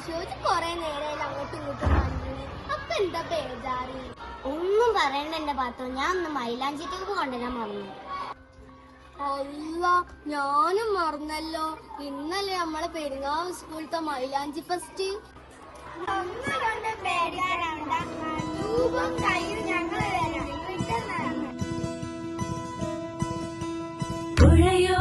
പരിശോധിച്ച് കൊറേ നേരം അങ്ങോട്ടും ഇങ്ങോട്ടും വന്നിന് അപ്പൊ എന്താ ബേജാറ്? ഒന്നും പറയണ്ട എന്റെ പാത്തോ ഞാൻ ഒന്ന് മൈലാഞ്ചിട്ടേക്ക് കൊണ്ടുവരാൻ മറന്നു അല്ല ഞാനും മറന്നല്ലോ. ഇന്നലെ നമ്മളെ പെരുങ്ങാവ് സ്കൂളത്തെ മൈലാഞ്ചി ഫസ്റ്റ്. ഒന്ന് രണ്ട് പേടിയാരണ്ട രൂപം കയ്യിൽ ഞങ്ങൾ വരാം പുഴയോ